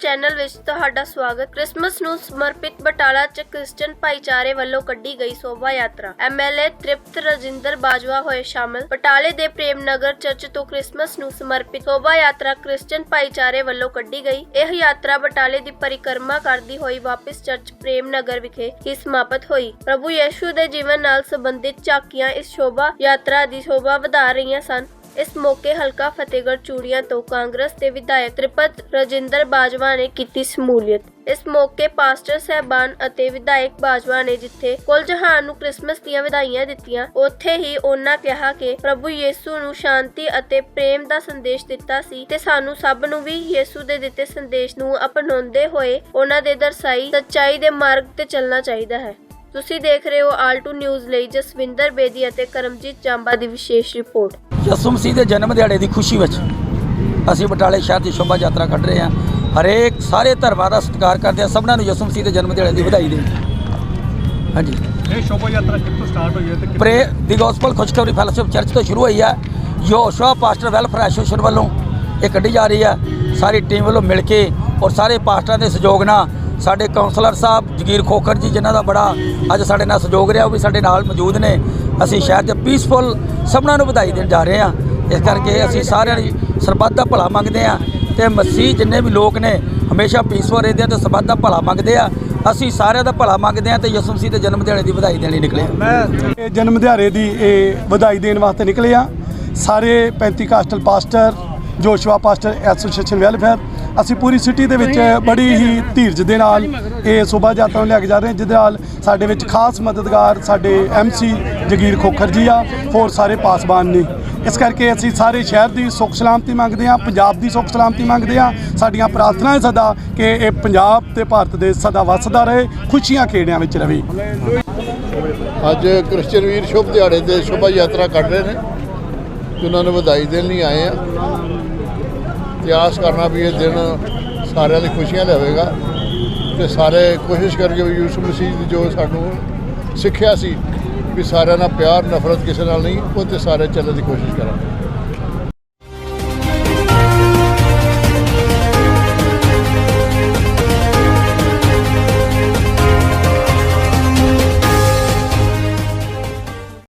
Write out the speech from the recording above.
Channel ਵਿੱਚ ਤੁਹਾਡਾ ਸਵਾਗਤ। ਕ੍ਰਿਸਮਸ ਨੂੰ ਸਮਰਪਿਤ ਬਟਾਲਾ ਚ ਕ੍ਰਿਸਚੀਅਨ ਭਾਈਚਾਰੇ ਵੱਲੋਂ ਕੱਢੀ ਗਈ ਸ਼ੋਭਾ ਯਾਤਰਾ। ਐਮਐਲਏ ਤ੍ਰਿਪਤ ਰਜਿੰਦਰ ਬਾਜਵਾ ਹੋਏ ਸ਼ਾਮਲ। ਬਟਾਲੇ ਦੇ ਪ੍ਰੇਮ ਨਗਰ ਚਰਚ ਤੋਂ ਕ੍ਰਿਸਮਸ ਨੂੰ ਸਮਰਪਿਤ ਸ਼ੋਭਾ ਯਾਤਰਾ ਕ੍ਰਿਸਚੀਅਨ ਭਾਈਚਾਰੇ ਵੱਲੋਂ ਕੱਢੀ ਗਈ। ਇਹ ਯਾਤਰਾ ਬਟਾਲੇ ਦੀ ਪਰਿਕਰਮਾ ਕਰਦੀ ਹੋਈ ਵਾਪਸ ਚਰਚ ਪ੍ਰੇਮ ਨਗਰ ਵਿਖੇ ਹੀ ਸਮਾਪਤ ਹੋਈ। ਪ੍ਰਭੂ ਯੀਸ਼ੂ ਦੇ ਜੀਵਨ ਨਾਲ ਸੰਬੰਧਿਤ ਝਾਕੀਆਂ ਇਸ ਸ਼ੋਭਾ ਯਾਤਰਾ ਦੀ ਸ਼ੋਭਾ ਵਧਾ ਰਹੀਆਂ ਸਨ। ਇਸ ਮੌਕੇ ਹਲਕਾ ਫਤਿਹਗੜ੍ਹ ਚੂੜੀਆਂ ਤੋਂ ਕਾਂਗਰਸ ਦੇ ਵਿਧਾਇਕ ਤ੍ਰਿਪਤ ਰਜਿੰਦਰ ਬਾਜਵਾ ਨੇ ਕੀਤੀ ਸਮੂਲੀਅਤ। ਇਸ ਮੌਕੇ ਪਾਸਟਰ ਸਹਿਬਾਨ ਅਤੇ ਵਿਧਾਇਕ ਬਾਜਵਾ ਨੇ ਜਿੱਥੇ ਕੁੱਲ ਜਹਾਨ ਨੂੰ ਕ੍ਰਿਸਮਸ ਦੀਆਂ ਵਧਾਈਆਂ ਦਿੱਤੀਆਂ, ਉੱਥੇ ਹੀ ਉਹਨਾਂ ਕਿਹਾ ਕਿ ਪ੍ਰਭੂ ਯੀਸੂ ਨੂੰ ਸ਼ਾਂਤੀ ਅਤੇ ਪ੍ਰੇਮ ਦਾ ਸੰਦੇਸ਼ ਦਿੱਤਾ ਸੀ ਤੇ ਸਾਨੂੰ ਸਭ ਨੂੰ ਵੀ ਯੀਸੂ ਦੇ ਦਿੱਤੇ ਸੰਦੇਸ਼ ਨੂੰ ਅਪਣਾਉਂਦੇ ਹੋਏ ਉਹਨਾਂ ਦੇ ਦਰਸਾਈ ਸੱਚਾਈ ਦੇ ਮਾਰਗ ਤੇ ਚੱਲਣਾ ਚਾਹੀਦਾ ਹੈ। ਤੁਸੀਂ ਦੇਖ ਰਹੇ ਹੋ ਆਲ ਟੂ ਨਿਊਜ਼ ਲਈ ਜਸਵਿੰਦਰ ਬੇਦੀ ਅਤੇ ਕਰਮਜੀਤ ਚਾਂਬਾ ਦੀ ਵਿਸ਼ੇਸ਼ ਰਿਪੋਰਟ। ਯਿਸੂ ਮਸੀਹ ਦੇ ਜਨਮ ਦਿਹਾੜੇ ਦੀ ਖੁਸ਼ੀ ਵਿੱਚ ਅਸੀਂ ਬਟਾਲੇ ਸ਼ਹਿਰ ਦੀ ਸ਼ੋਭਾ ਯਾਤਰਾ ਕੱਢ ਰਹੇ ਹਾਂ। ਹਰੇਕ ਸਾਰੇ ਧਰਮਾਂ ਦਾ ਸਤਿਕਾਰ ਕਰਦੇ ਹਾਂ। ਸਭਨਾਂ ਨੂੰ ਯਿਸੂ ਮਸੀਹ ਦੇ ਜਨਮ ਦਿਹਾੜੇ ਦੀ ਵਧਾਈ ਦੇ ਹਾਂਜੀ। ਇਹ ਸ਼ੋਭਾ ਯਾਤਰਾ ਕਿੱਥੋਂ ਸਟਾਰਟ ਹੋਈ ਹੈ ਤੇ ਪ੍ਰੇ ਦੀ ਗੋਸਪਲ ਖੁਸ਼ਖਬਰੀ ਫੈਲੋਸ਼ਿਪ ਚਰਚ ਤੋਂ ਸ਼ੁਰੂ ਹੋਈ ਹੈ। ਯੋਸ਼ua ਪਾਸਟਰ ਵੈਲਫੇਅਰ ਐਸੋਸੀਏਸ਼ਨ ਵੱਲੋਂ ਇਹ ਕੱਢੀ ਜਾ ਰਹੀ ਹੈ। ਸਾਰੀ ਟੀਮ ਵੱਲੋਂ ਮਿਲ ਕੇ ਔਰ ਸਾਰੇ ਪਾਸਟਰਾਂ ਦੇ ਸਹਿਯੋਗ ਨਾਲ ਸਾਡੇ ਕਾਉਂਸਲਰ ਸਾਹਿਬ ਜਗੀਰ ਖੋਖਰ ਜੀ ਜਿਨ੍ਹਾਂ ਦਾ ਬੜਾ ਅੱਜ ਸਾਡੇ ਨਾਲ ਸਹਿਯੋਗ ਰਿਹਾ ਉਹ ਵੀ ਸਾਡੇ ਨਾਲ ਮੌਜੂਦ ਨੇ। ਅਸੀਂ ਸ਼ਹਿਰ 'ਚ ਪੀਸਫੁਲ ਸਭਨਾਂ ਨੂੰ ਵਧਾਈ ਦੇਣ ਜਾ ਰਹੇ ਹਾਂ। ਇਸ ਕਰਕੇ ਅਸੀਂ ਸਾਰਿਆਂ ਦੀ ਸਰਬੱਤ ਦਾ ਭਲਾ ਮੰਗਦੇ ਹਾਂ ਤੇ ਮਸੀਹ ਜਿੰਨੇ ਵੀ ਲੋਕ ਨੇ, ਹਮੇਸ਼ਾ ਪੀਸਫੁਲ ਰਹਿੰਦੇ ਆ ਤੇ ਸਰਬੱਤ ਦਾ ਭਲਾ ਮੰਗਦੇ ਆ। ਅਸੀਂ ਸਾਰਿਆਂ ਦਾ ਭਲਾ ਮੰਗਦੇ ਹਾਂ ਤੇ ਯਿਸੂ ਮਸੀਹ ਦੇ ਜਨਮ ਦਿਹਾੜੇ ਦੀ ਵਧਾਈ ਦੇਣ ਲਈ ਨਿਕਲੇ ਮੈਂ ਇਹ ਜਨਮ ਦਿਹਾੜੇ ਦੀ ਇਹ ਵਧਾਈ ਦੇਣ ਵਾਸਤੇ ਨਿਕਲੇ ਆ ਸਾਰੇ pentecostal pastor Joshua pastor association welfare ਅਸੀਂ ਪੂਰੀ ਸਿਟੀ ਦੇ ਵਿੱਚ ਬੜੀ ਹੀ ਧੀਰਜ ਦੇ ਨਾਲ ਇਹ ਸ਼ੋਭਾ ਯਾਤਰਾ ਨੂੰ ਲੈ ਕੇ ਜਾ ਰਹੇ ਹਾਂ, ਜਿਹਦੇ ਨਾਲ ਸਾਡੇ ਵਿੱਚ ਖਾਸ ਮਦਦਗਾਰ ਸਾਡੇ ਐਮਸੀ ਜਗੀਰ ਖੋਖਰ ਜੀ ਆ, ਹੋਰ ਸਾਰੇ ਪਾਸਬਾਨ ਨੇ। ਇਸ ਕਰਕੇ ਅਸੀਂ ਸਾਰੇ ਸ਼ਹਿਰ ਦੀ ਸੁੱਖ ਸਲਾਮਤੀ ਮੰਗਦੇ ਹਾਂ, ਪੰਜਾਬ ਦੀ ਸੁੱਖ ਸਲਾਮਤੀ ਮੰਗਦੇ ਹਾਂ। ਸਾਡੀਆਂ ਪ੍ਰਾਰਥਨਾ ਸਦਾ ਕਿ ਇਹ ਪੰਜਾਬ ਤੇ ਭਾਰਤ ਦੇ ਸਦਾ ਵਸਦਾ ਰਹੇ, ਖੁਸ਼ੀਆਂ ਖੇੜਿਆਂ ਵਿੱਚ ਰਵੇ। ਅੱਜ ਕ੍ਰਿਸਚਨ ਵੀਰ ਸ਼ੁਭ ਦਿਹਾੜੇ ਤੇ ਸ਼ੋਭਾ ਯਾਤਰਾ ਕੱਢ ਰਹੇ ਨੇ। ਉਹਨਾਂ ਨੂੰ ਵਧਾਈ ਦੇਣ ਲਈ ਆਏ ਆ। ਤੇ ਆਸ ਕਰਨਾ ਵੀ ਇਹ ਦਿਨ ਸਾਰਿਆਂ ਦੀ ਖੁਸ਼ੀਆਂ ਲਿਆਵੇਗਾ ਤੇ ਸਾਰੇ ਕੋਸ਼ਿਸ਼ ਕਰਕੇ ਵੀ ਯਿਸੂ ਮਸੀਹ ਦੀ ਜੋ ਸਾਨੂੰ ਸਿੱਖਿਆ ਸੀ ਵੀ ਸਾਰਿਆਂ ਨਾਲ ਪਿਆਰ, ਨਫ਼ਰਤ ਕਿਸੇ ਨਾਲ ਨਹੀਂ, ਉਹ ਤੇ ਸਾਰੇ ਚੱਲਣ ਦੀ ਕੋਸ਼ਿਸ਼ ਕਰਾਂਗੇ।